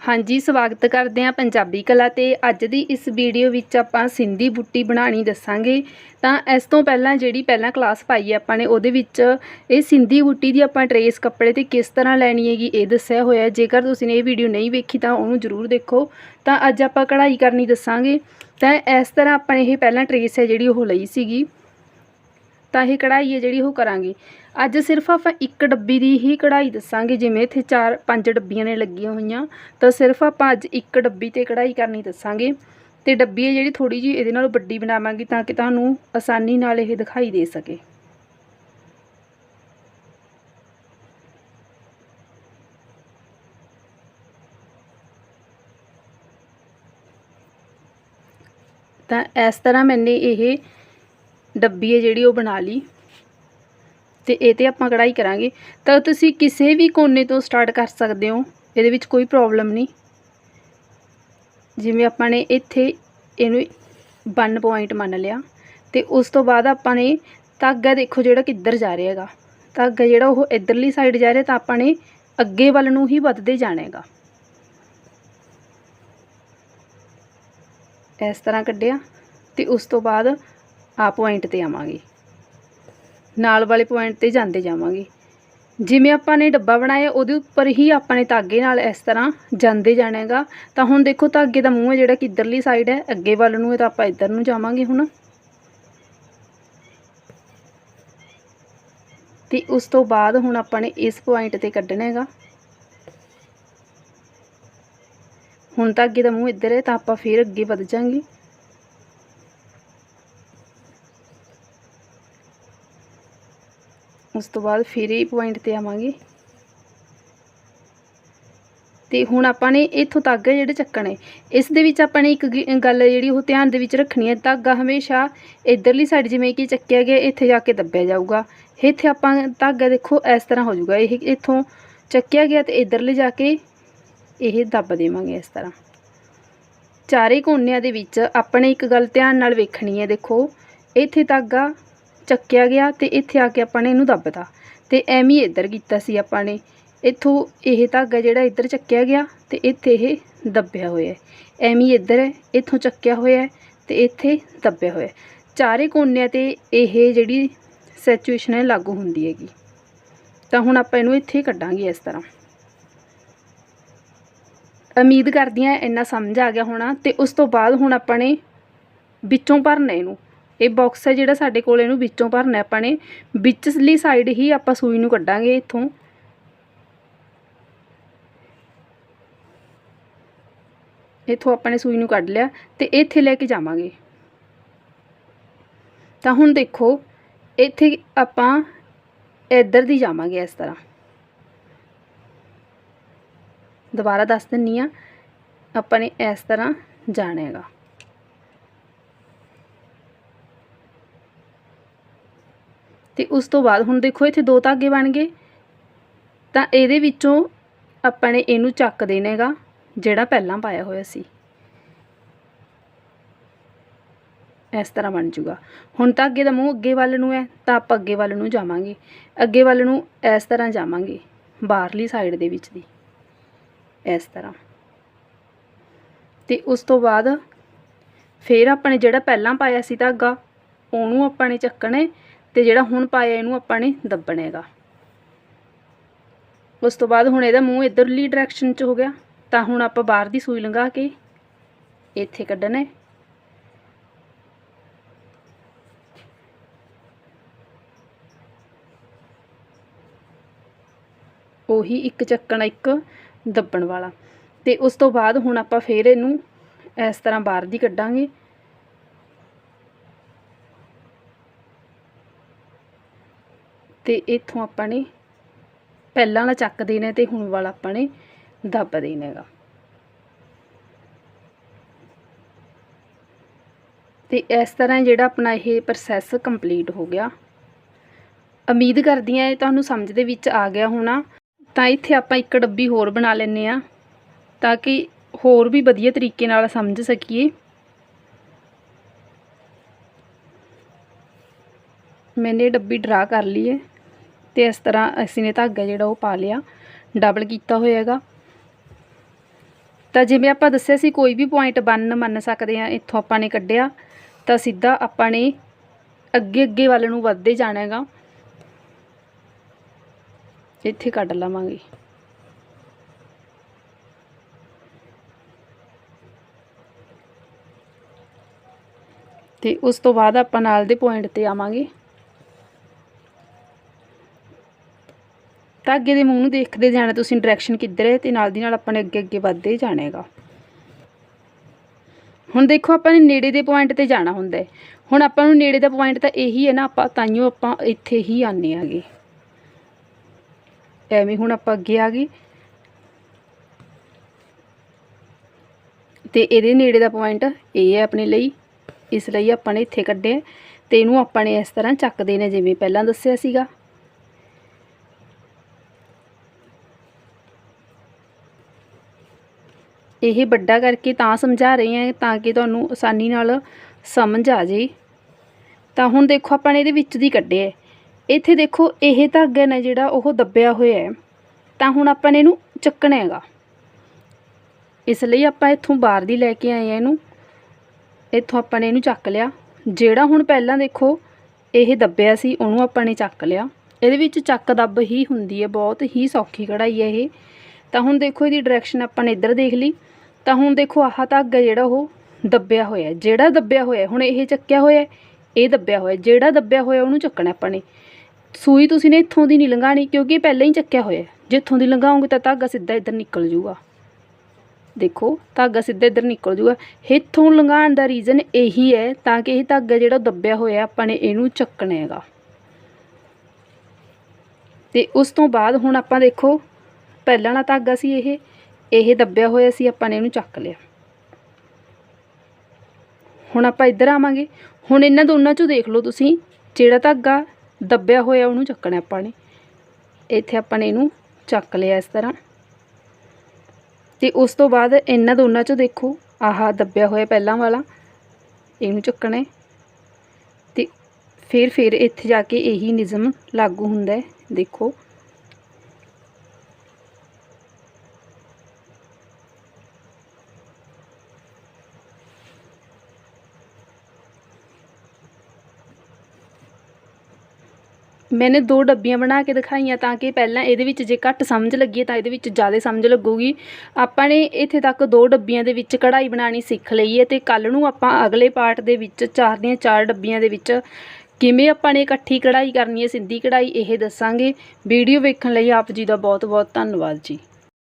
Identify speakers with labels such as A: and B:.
A: ਹਾਂਜੀ, ਸਵਾਗਤ ਕਰਦੇ ਹਾਂ ਪੰਜਾਬੀ ਕਲਾ ਤੇ। ਅੱਜ ਦੀ ਇਸ ਵੀਡੀਓ ਵਿੱਚ ਆਪਾਂ ਸਿੰਧੀ ਬੁੱਟੀ ਬਣਾਉਣੀ ਦੱਸਾਂਗੇ। ਤਾਂ ਇਸ ਤੋਂ ਪਹਿਲਾਂ ਜਿਹੜੀ ਪਹਿਲਾਂ ਕਲਾਸ ਪਾਈ ਹੈ ਆਪਾਂ ਨੇ, ਉਹਦੇ ਵਿੱਚ ਇਹ ਸਿੰਧੀ ਬੁੱਟੀ ਦੀ ਆਪਾਂ ਟਰੇਸ ਕੱਪੜੇ ਤੇ ਕਿਸ ਤਰ੍ਹਾਂ ਲੈਣੀ ਹੈਗੀ ਇਹ ਦੱਸਿਆ ਹੋਇਆ ਜੇਕਰ ਤੁਸੀਂ ਨੇ ਇਹ ਵੀਡੀਓ ਨਹੀਂ ਵੇਖੀ ਤਾਂ ਉਹਨੂੰ ਜ਼ਰੂਰ ਦੇਖੋ। ਤਾਂ ਅੱਜ ਆਪਾਂ ਕਢਾਈ ਕਰਨੀ ਦੱਸਾਂਗੇ। ਤਾਂ ਇਸ ਤਰ੍ਹਾਂ ਆਪਾਂ ਨੇ ਇਹ ਪਹਿਲਾਂ ਟਰੇਸ ਹੈ ਜਿਹੜੀ ਉਹ ਲਈ ਸੀਗੀ। ਤਾਂ ਇਹ ਕਢਾਈ ਹੈ ਜਿਹੜੀ ਉਹ ਕਰਾਂਗੇ। ਅੱਜ ਸਿਰਫ ਆਪਾਂ ਇੱਕ ਡੱਬੀ ਦੀ ਹੀ ਕਢਾਈ ਦੱਸਾਂਗੇ, ਜਿਵੇਂ ਇੱਥੇ ਚਾਰ ਪੰਜ ਡੱਬੀਆਂ ਨੇ ਲੱਗੀਆਂ ਹੋਈਆਂ। ਤਾਂ ਸਿਰਫ ਆਪਾਂ ਅੱਜ ਇੱਕ ਡੱਬੀ ਤੇ ਕਢਾਈ ਕਰਨੀ ਦੱਸਾਂਗੇ। ਤੇ ਡੱਬੀ ਹੈ ਜਿਹੜੀ ਥੋੜੀ ਜੀ ਇਹਦੇ ਨਾਲੋਂ ਵੱਡੀ ਬਣਾਵਾਂਗੇ ਤਾਂ ਕਿ ਤੁਹਾਨੂੰ ਆਸਾਨੀ ਨਾਲ ਇਹ ਦਿਖਾਈ ਦੇ ਸਕੇ। ਤਾਂ ਇਸ ਤਰ੍ਹਾਂ ਮੈਨੇ ਇਹ ਡੱਬੀ ਹੈ ਜਿਹੜੀ ਉਹ ਬਣਾ ਲਈ। ਤੇ ਇਹ ਤੇ ਆਪਾਂ ਕਢਾਈ ਕਰਾਂਗੇ। ਤਾਂ ਤੁਸੀਂ ਕਿਸੇ ਵੀ ਕੋਨੇ ਤੋਂ ਸਟਾਰਟ ਕਰ ਸਕਦੇ ਹੋ। ਇਹਦੇ ਵਿੱਚ ਕੋਈ ਪ੍ਰੋਬਲਮ ਨਹੀਂ। ਜਿਵੇਂ ਆਪਾਂ ਨੇ ਇੱਥੇ ਇਹਨੂੰ 1 ਪੁਆਇੰਟ ਮੰਨ ਲਿਆ। ਤੇ ਉਸ ਤੋਂ ਬਾਅਦ ਆਪਾਂ ਨੇ ਧਾਗਾ ਦੇਖੋ ਜਿਹੜਾ ਕਿੱਧਰ ਜਾ ਰਿਹਾ ਹੈਗਾ। ਧਾਗਾ ਜਿਹੜਾ ਉਹ ਇਧਰਲੀ ਸਾਈਡ ਜਾ ਰਿਹਾ ਤਾਂ ਆਪਾਂ ਨੇ ਅੱਗੇ ਵੱਲ ਨੂੰ ਹੀ ਵੱਧਦੇ ਜਾਣਾ ਹੈਗਾ। ਇਸ ਤਰ੍ਹਾਂ ਕੱਢਿਆ। ਤੇ ਉਸ ਤੋਂ ਬਾਅਦ ਆ ਪੁਆਇੰਟ ਤੇ ਆਵਾਂਗੇ। ਨਾਲ ਵਾਲੇ ਪੁਆਇੰਟ ਤੇ ਜਾਂਦੇ ਜਾਵਾਂਗੇ। ਜਿਵੇਂ ਆਪਾਂ ਨੇ ਡੱਬਾ ਬਣਾਇਆ, ਉਹਦੇ ਉੱਪਰ ਹੀ ਆਪਾਂ ਨੇ ਧਾਗੇ ਨਾਲ ਇਸ ਤਰ੍ਹਾਂ ਜਾਂਦੇ ਜਾਣਾਗਾ। ਤਾਂ ਹੁਣ ਦੇਖੋ ਧਾਗੇ ਦਾ ਮੂੰਹ ਹੈ ਜਿਹੜਾ ਕਿ ਇੱਧਰਲੀ ਸਾਈਡ ਹੈ, ਅੱਗੇ ਵੱਲ ਨੂੰ ਹੈ ਤਾਂ ਆਪਾਂ ਇੱਧਰ ਨੂੰ ਜਾਵਾਂਗੇ ਹੁਣ। ਤੇ ਉਸ ਤੋਂ ਬਾਅਦ ਹੁਣ ਆਪਾਂ ਨੇ ਇਸ ਪੁਆਇੰਟ ਤੇ ਕੱਢਣਾ ਹੈਗਾ। ਹੁਣ ਧਾਗੇ ਦਾ ਮੂੰਹ ਇੱਧਰ ਹੈ ਤਾਂ ਆਪਾਂ ਫਿਰ ਅੱਗੇ ਵਧ ਜਾਾਂਗੇ ਉਸ ਤੋਂ ਬਾਅਦ ਫਿਰ ਇਹ ਪੁਆਇੰਟ ਤੇ ਆਵਾਂਗੇ। ਤੇ ਹੁਣ ਆਪਾਂ ਨੇ ਇੱਥੋਂ ਧਾਗਾ ਜਿਹੜੇ ਚੱਕਣੇ ਇਸ ਦੇ ਵਿੱਚ ਆਪਾਂ ਨੇ ਇੱਕ ਗੱਲ ਜਿਹੜੀ ਉਹ ਧਿਆਨ ਦੇ ਵਿੱਚ ਰੱਖਣੀ ਹੈ। ਧਾਗਾ ਹਮੇਸ਼ਾ ਇਧਰਲੀ ਸਾਈਡ ਜਿਵੇਂ ਕਿ ਚੱਕਿਆ ਗਿਆ, ਇੱਥੇ ਜਾ ਕੇ ਦੱਬਿਆ ਜਾਊਗਾ। ਇੱਥੇ ਆਪਾਂ ਧਾਗਾ ਦੇਖੋ ਇਸ ਤਰ੍ਹਾਂ ਹੋ ਜਾਊਗਾ। ਇਹ ਇੱਥੋਂ ਚੱਕਿਆ ਗਿਆ ਤੇ ਇਧਰਲੇ ਜਾ ਕੇ ਇਹ ਦੱਬ ਦੇਵਾਂਗੇ ਇਸ ਤਰ੍ਹਾਂ। ਚਾਰੇ ਕੋਨਿਆਂ ਦੇ ਵਿੱਚ ਆਪਣੇ ਇੱਕ ਗੱਲ ਧਿਆਨ ਨਾਲ ਵੇਖਣੀ ਹੈ। ਦੇਖੋ, ਇੱਥੇ ਧਾਗਾ ਚੱਕਿਆ ਗਿਆ ਤੇ ਇੱਥੇ ਆ ਕੇ ਆਪਾਂ ਨੇ ਇਹਨੂੰ ਦੱਬਤਾ। ਤੇ ਐਵੇਂ ਹੀ ਇੱਧਰ ਕੀਤਾ ਸੀ ਆਪਾਂ ਨੇ। ਇੱਥੋਂ ਇਹ ਧਾਗਾ ਜਿਹੜਾ ਇੱਧਰ ਚੱਕਿਆ ਗਿਆ ਤੇ ਇੱਥੇ ਇਹ ਦੱਬਿਆ ਹੋਇਆ ਹੈ। ਐਵੇਂ ਹੀ ਇੱਧਰ ਹੈ ਇੱਥੋਂ ਚੱਕਿਆ ਹੋਇਆ ਹੈ ਤੇ ਇੱਥੇ ਦੱਬਿਆ ਹੋਇਆ ਚਾਰੇ ਕੋਨਿਆਂ ਤੇ ਇਹ ਜਿਹੜੀ ਸੈਚੁਏਸ਼ਨ ਹੈ ਲਾਗੂ ਹੁੰਦੀ ਹੈਗੀ। ਤਾਂ ਹੁਣ ਆਪਾਂ ਇਹਨੂੰ ਇੱਥੇ ਕੱਢਾਂਗੇ ਇਸ ਤਰ੍ਹਾਂ। ਉਮੀਦ ਕਰਦੀ ਹਾਂ ਇੰਨਾ ਸਮਝ ਆ ਗਿਆ ਹੋਣਾ ਤੇ ਉਸ ਤੋਂ ਬਾਅਦ ਹੁਣ ਆਪਾਂ ਨੇ ਵਿੱਚੋਂ ਭਰਨਾ ਇਹਨੂੰ। ਇਹ ਬਾਕਸ ਹੈ ਜਿਹੜਾ ਸਾਡੇ ਕੋਲ ਇਹਨੂੰ ਵਿੱਚੋਂ ਭਰਨਾ ਆਪਾਂ ਨੇ। ਵਿੱਚਲੀ ਸਾਈਡ ਹੀ ਆਪਾਂ ਸੂਈ ਨੂੰ ਕੱਢਾਂਗੇ ਇੱਥੋਂ। ਇੱਥੋਂ ਆਪਾਂ ਨੇ ਸੂਈ ਨੂੰ ਕੱਢ ਲਿਆ ਤੇ ਇੱਥੇ ਲੈ ਕੇ ਜਾਵਾਂਗੇ। ਤਾਂ ਹੁਣ ਦੇਖੋ, ਇੱਥੇ ਆਪਾਂ ਇੱਧਰ ਦੀ ਜਾਵਾਂਗੇ ਇਸ ਤਰ੍ਹਾਂ। ਦੁਬਾਰਾ ਦੱਸ ਦਿੰਨੀ ਆ, ਆਪਾਂ ਨੇ ਇਸ ਤਰ੍ਹਾਂ ਜਾਣਾ ਹੈਗਾ। ਤੇ ਉਸ ਤੋਂ ਬਾਅਦ ਹੁਣ ਦੇਖੋ ਇੱਥੇ ਦੋ ਧਾਗੇ ਬਣ ਗਏ। ਤਾਂ ਇਹਦੇ ਵਿੱਚੋਂ ਆਪਾਂ ਨੇ ਇਹਨੂੰ ਚੱਕ ਦੇਣਾ ਹੈਗਾ, ਜਿਹੜਾ ਪਹਿਲਾਂ ਪਾਇਆ ਹੋਇਆ ਸੀ। ਇਸ ਤਰ੍ਹਾਂ ਬਣ ਜੂਗਾ। ਹੁਣ ਧਾਗੇ ਦਾ ਮੂੰਹ ਅੱਗੇ ਵੱਲ ਨੂੰ ਹੈ, ਤਾਂ ਆਪਾਂ ਅੱਗੇ ਵੱਲ ਨੂੰ ਜਾਵਾਂਗੇ। ਅੱਗੇ ਵੱਲ ਨੂੰ ਇਸ ਤਰ੍ਹਾਂ ਜਾਵਾਂਗੇ, ਬਾਹਰਲੀ ਸਾਈਡ ਦੇ ਵਿੱਚ ਦੀ। ਇਸ ਤਰ੍ਹਾਂ। ਤੇ ਉਸ ਤੋਂ ਬਾਅਦ ਫਿਰ ਆਪਾਂ ਨੇ ਜਿਹੜਾ ਪਹਿਲਾਂ ਪਾਇਆ ਸੀ ਧਾਗਾ, ਉਹਨੂੰ ਆਪਾਂ ਨੇ ਚੱਕਣਾ ਤੇ ਜਿਹੜਾ ਹੁਣ ਪਾਇਆ ਇਹਨੂੰ ਆਪਾਂ ਨੇ ਦੱਬਣਾ ਹੈਗਾ ਉਸ ਤੋਂ ਬਾਅਦ ਹੁਣ ਇਹਦਾ ਮੂੰਹ ਇਧਰਲੀ ਡਾਇਰੈਕਸ਼ਨ 'ਚ ਹੋ ਗਿਆ। ਤਾਂ ਹੁਣ ਆਪਾਂ ਬਾਹਰ ਦੀ ਸੂਈ ਲੰਘਾ ਕੇ ਇੱਥੇ ਕੱਢਣਾ। ਹੈ ਉਹੀ ਇੱਕ ਚੱਕਣਾ ਇੱਕ ਦੱਬਣ ਵਾਲਾ। ਤੇ ਉਸ ਤੋਂ ਬਾਅਦ ਹੁਣ ਆਪਾਂ ਫੇਰ ਇਹਨੂੰ ਇਸ ਤਰ੍ਹਾਂ ਬਾਹਰ ਦੀ ਕੱਢਾਂਗੇ। ਤੇ ਇੱਥੋਂ ਆਪਾਂ ਨੇ ਪਹਿਲਾਂ ਵਾਲਾ ਚੱਕ ਦੇਣਾ ਤੇ ਹੁਣ ਵਾਲਾ ਆਪਾਂ ਨੇ ਦੱਬ ਦੇਣਾ ਹੈਗਾ ਤੇ ਇਸ ਤਰ੍ਹਾਂ ਜਿਹੜਾ ਆਪਣਾ ਇਹ ਪ੍ਰੋਸੈਸ ਕੰਪਲੀਟ ਹੋ ਗਿਆ। ਉਮੀਦ ਕਰਦੀ ਹਾਂ ਇਹ ਤੁਹਾਨੂੰ ਸਮਝ ਦੇ ਵਿੱਚ ਆ ਗਿਆ ਹੋਣਾ। ਤਾਂ ਇੱਥੇ ਆਪਾਂ ਇੱਕ ਡੱਬੀ ਹੋਰ ਬਣਾ ਲੈਂਦੇ ਆ ਤਾਂ ਕਿ ਹੋਰ ਵੀ ਵਧੀਆ ਤਰੀਕੇ ਨਾਲ ਸਮਝ ਸਕੀਏ। ਮੈਨੇ ਡੱਬੀ ਡਰਾ ਕਰ ਲਈ ਹੈ ਤੇ ਇਸ ਤਰ੍ਹਾਂ ਅਸੀਂ ਨੇ ਧਾਗਾ ਜਿਹੜਾ ਉਹ ਪਾ ਲਿਆ ਡਬਲ ਕੀਤਾ ਹੋਇਆ ਹੈਗਾ ਤਾਂ ਜਿਵੇਂ ਆਪਾਂ ਦੱਸਿਆ ਸੀ, ਕੋਈ ਵੀ ਪੁਆਇੰਟ ਬੰਨ ਮੰਨ ਸਕਦੇ ਆ ਇੱਥੋਂ ਆਪਾਂ ਨੇ ਕੱਢਿਆ, ਤਾਂ ਸਿੱਧਾ ਆਪਾਂ ਨੇ ਅੱਗੇ ਅੱਗੇ ਵੱਲ ਨੂੰ ਵੱਧਦੇ ਜਾਣਾ ਹੈਗਾ ਇੱਥੇ ਕੱਢ ਲਵਾਂਗੇ। ਤੇ ਉਸ ਤੋਂ ਬਾਅਦ ਆਪਾਂ ਨਾਲ ਦੇ ਪੁਆਇੰਟ ਤੇ ਆਵਾਂਗੇ। ਧਾਗੇ ਦੇ ਮੂੰਹ ਨੂੰ ਦੇਖਦੇ ਜਾਣਾ, ਤੁਸੀਂ ਡਾਇਰੈਕਸ਼ਨ ਕਿੱਧਰ ਹੈ? ਤੇ ਨਾਲ ਦੀ ਨਾਲ ਆਪਾਂ ਨੇ ਅੱਗੇ ਅੱਗੇ ਵੱਧਦੇ ਜਾਣਾ ਹੈਗਾ ਹੁਣ ਦੇਖੋ, ਆਪਾਂ ਨੇ ਨੇੜੇ ਦੇ ਪੁਆਇੰਟ ਤੇ ਜਾਣਾ ਹੁੰਦਾ ਹੁਣ ਆਪਾਂ ਨੂੰ ਨੇੜੇ ਦਾ ਪੁਆਇੰਟ ਤਾਂ ਇਹੀ ਹੈ ਨਾ, ਆਪਾਂ ਤਾਈਓ ਆਪਾਂ ਇੱਥੇ ਹੀ ਆਨੇ ਆਗੇ ਐਵੇਂ ਹੁਣ ਆਪਾਂ ਅੱਗੇ ਆ ਗਏ। ਤੇ ਇਹਦੇ ਨੇੜੇ ਦਾ ਪੁਆਇੰਟ ਇਹ ਹੈ ਆਪਣੇ ਲਈ। ਇਸ ਲਈ ਆਪਾਂ ਨੇ ਇੱਥੇ ਕੱਢਿਆ। ਤੇ ਇਹਨੂੰ ਆਪਾਂ ਨੇ ਇਸ ਤਰ੍ਹਾਂ ਚੱਕਦੇ ਨੇ, ਜਿਵੇਂ ਪਹਿਲਾਂ ਦੱਸਿਆ ਸੀਗਾ। ਇਹ ਵੱਡਾ ਕਰਕੇ ਤਾਂ ਸਮਝਾ ਰਹੇ ਹਾਂ ਤਾਂ ਕਿ ਤੁਹਾਨੂੰ ਆਸਾਨੀ ਨਾਲ ਸਮਝ ਆ ਜੇ ਤਾਂ ਹੁਣ ਦੇਖੋ ਆਪਾਂ ਨੇ ਇਹਦੇ ਵਿੱਚ ਦੀ ਕੱਢਿਆ ਇੱਥੇ ਦੇਖੋ ਇਹ ਧਾਗਾ ਨਾ ਜਿਹੜਾ ਉਹ ਦੱਬਿਆ ਹੋਇਆ ਹੈ। ਤਾਂ ਹੁਣ ਆਪਾਂ ਨੇ ਇਹਨੂੰ ਚੱਕਣਾ ਹੈਗਾ। ਇਸ ਲਈ ਆਪਾਂ ਇੱਥੋਂ ਬਾਹਰ ਦੀ ਲੈ ਕੇ ਆਏ ਆ ਇਹਨੂੰ। ਇੱਥੋਂ ਆਪਾਂ ਨੇ ਇਹਨੂੰ ਚੱਕ ਲਿਆ। ਜਿਹੜਾ ਹੁਣ ਪਹਿਲਾਂ ਦੇਖੋ ਇਹ ਦੱਬਿਆ ਸੀ, ਉਹਨੂੰ ਆਪਾਂ ਨੇ ਚੱਕ ਲਿਆ। ਇਹਦੇ ਵਿੱਚ ਚੱਕ ਦੱਬ ਹੀ ਹੁੰਦੀ ਹੈ, ਬਹੁਤ ਹੀ ਸੌਖੀ ਕਢਾਈ ਹੈ ਇਹ। ਤਾਂ ਹੁਣ ਦੇਖੋ ਇਹਦੀ ਡਾਇਰੈਕਸ਼ਨ ਆਪਾਂ ਨੇ ਇੱਧਰ ਦੇਖ ਲਈ। ਤਾਂ ਹੁਣ ਦੇਖੋ ਆਹ ਧਾਗਾ ਜਿਹੜਾ ਉਹ ਦੱਬਿਆ ਹੋਇਆ ਜਿਹੜਾ ਦੱਬਿਆ ਹੋਇਆ ਹੁਣ ਇਹ ਚੱਕਿਆ ਹੋਇਆ ਇਹ ਦੱਬਿਆ ਹੋਇਆ ਜਿਹੜਾ ਦੱਬਿਆ ਹੋਇਆ ਉਹਨੂੰ ਚੱਕਣਾ ਆਪਾਂ ਨੇ। ਸੂਈ ਤੁਸੀਂ ਨੇ ਇੱਥੋਂ ਦੀ ਨਹੀਂ ਲੰਘਾਣੀ ਕਿਉਂਕਿ ਇਹ ਪਹਿਲਾਂ ਹੀ ਚੱਕਿਆ ਹੋਇਆ ਹੈ। ਜਿੱਥੋਂ ਦੀ ਲੰਘਾਓਗੇ ਤਾਂ ਧਾਗਾ ਸਿੱਧਾ ਇੱਧਰ ਨਿਕਲ ਜੂਗਾ ਦੇਖੋ, ਧਾਗਾ ਸਿੱਧਾ ਇੱਧਰ ਨਿਕਲ ਜੂਗਾ ਇੱਥੋਂ ਲੰਘਾਉਣ ਦਾ ਰੀਜ਼ਨ ਇਹੀ ਹੈ ਤਾਂ ਕਿ ਇਹ ਧਾਗਾ ਜਿਹੜਾ ਦੱਬਿਆ ਹੋਇਆ ਆਪਾਂ ਨੇ ਇਹਨੂੰ ਚੱਕਣਾ ਹੈਗਾ। ਤੇ ਉਸ ਤੋਂ ਬਾਅਦ ਹੁਣ ਆਪਾਂ ਦੇਖੋ, ਪਹਿਲਾਂ ਵਾਲਾ ਧਾਗਾ ਸੀ ਇਹ। ਇਹ ਦੱਬਿਆ ਹੋਇਆ ਸੀ, ਆਪਾਂ ਨੇ ਇਹਨੂੰ ਚੱਕ ਲਿਆ। ਹੁਣ ਆਪਾਂ ਇੱਧਰ ਆਵਾਂਗੇ। ਹੁਣ ਇਹਨਾਂ ਦੋਨਾਂ ਚੋਂ ਦੇਖ ਲਓ ਤੁਸੀਂ, ਜਿਹੜਾ ਧਾਗਾ ਦੱਬਿਆ ਹੋਇਆ ਉਹਨੂੰ ਚੱਕਣਾ ਆਪਾਂ ਨੇ। ਇੱਥੇ ਆਪਾਂ ਨੇ ਇਹਨੂੰ ਚੱਕ ਲਿਆ ਇਸ ਤਰ੍ਹਾਂ। ਤੇ ਉਸ ਤੋਂ ਬਾਅਦ ਇਹਨਾਂ ਦੋਨਾਂ ਚੋਂ ਦੇਖੋ, ਆਹ ਦੱਬਿਆ ਹੋਇਆ ਪਹਿਲਾਂ ਵਾਲਾ, ਇਹਨੂੰ ਚੱਕਣਾ ਹੈ। ਤੇ ਫਿਰ ਫਿਰ ਇੱਥੇ ਜਾ ਕੇ ਇਹੀ ਨਿਯਮ ਲਾਗੂ ਹੁੰਦਾ ਹੈ, ਦੇਖੋ। ਮੈਨੇ ਦੋ ਡੱਬੀਆਂ ਬਣਾ ਕੇ ਦਿਖਾਈਆਂ ਤਾਂ ਕਿ ਪਹਿਲਾਂ ਇਹਦੇ ਵਿੱਚ ਜੇ ਘੱਟ ਸਮਝ ਲੱਗੀ ਤਾਂ ਇਹਦੇ ਵਿੱਚ ਜ਼ਿਆਦਾ ਸਮਝ ਲੱਗੂਗੀ ਆਪਾਂ ਨੇ ਇੱਥੇ ਤੱਕ ਦੋ ਡੱਬੀਆਂ ਦੇ ਵਿੱਚ ਕਢਾਈ ਬਣਾਉਣੀ ਸਿੱਖ ਲਈ ਹੈ ਤੇ ਕੱਲ ਨੂੰ ਆਪਾਂ ਅਗਲੇ ਪਾਰਟ ਦੇ ਵਿੱਚ ਚਾਰ ਦੀਆਂ ਚਾਰ ਡੱਬੀਆਂ ਦੇ ਵਿੱਚ ਕਿਵੇਂ ਆਪਾਂ ਨੇ ਇਕੱਠੀ ਕਢਾਈ ਕਰਨੀ ਹੈ ਸਿੱਧੀ ਕਢਾਈ ਇਹ ਦੱਸਾਂਗੇ ਵੀਡੀਓ ਵੇਖਣ ਲਈ ਆਪ ਜੀ ਦਾ ਬਹੁਤ ਬਹੁਤ ਧੰਨਵਾਦ ਜੀ